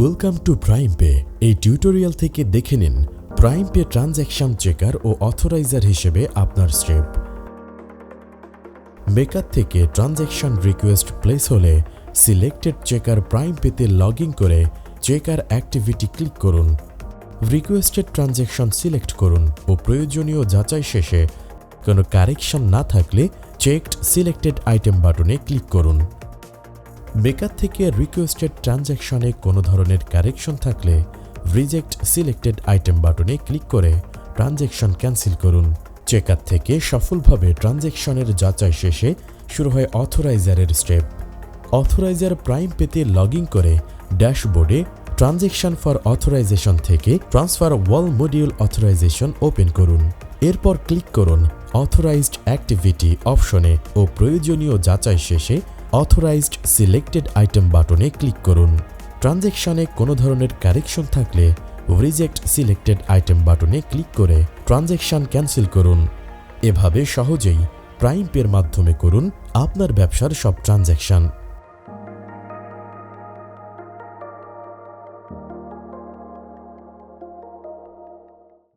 Welcome to Prime Pay এই tutorial থেকে দেখে নিন প্রাইম পে ট্রানজ্যাকশন চেকার ও অথরাইজার হিসেবে আপনার স্টেপ। মেকার থেকে ট্রানজ্যাকশন রিকোয়েস্ট প্লেস হলে সিলেক্টেড চেকার প্রাইম পেতে লগ ইন করে চেকার অ্যাক্টিভিটি ক্লিক করুন। রিকোয়েস্টেড ট্রানজ্যাকশন সিলেক্ট করুন ও প্রয়োজনীয় যাচাই শেষে কোনো কারেকশন না থাকলে চেকড সিলেক্টেড আইটেম বাটনে ক্লিক করুন। মেকার থেকে রিকোয়েস্টেড ট্রানজ্যাকশনে কোনো ধরনের কারেকশন থাকলে রিজেক্ট সিলেক্টেড আইটেম বাটনে ক্লিক করে ট্রানজ্যাকশন ক্যান্সেল করুন। চেকার থেকে সফলভাবে ট্রানজ্যাকশনের যাচাই শেষে শুরু হয় অথরাইজারের স্টেপ অথরাইজার প্রাইম পেতে লগ করে ড্যাশবোর্ডে ট্রানজ্যাকশন ফর অথরাইজেশন থেকে transfer wall module authorisation open করুন। এরপর ক্লিক করুন অথরাইজড অ্যাক্টিভিটি অপশনে ও প্রয়োজনীয় যাচাই শেষে অথরাইজড সিলেক্টেড আইটেম বাটনে ক্লিক করুন। ট্রানজ্যাকশনে কোনো ধরনের কারেকশন থাকলে রিজেক্ট সিলেক্টেড আইটেম বাটনে ক্লিক করে ট্রানজ্যাকশন ক্যান্সেল করুন। এভাবে সহজেই প্রাইম পের মাধ্যমে করুন আপনার ব্যবসার সব ট্রানজ্যাকশন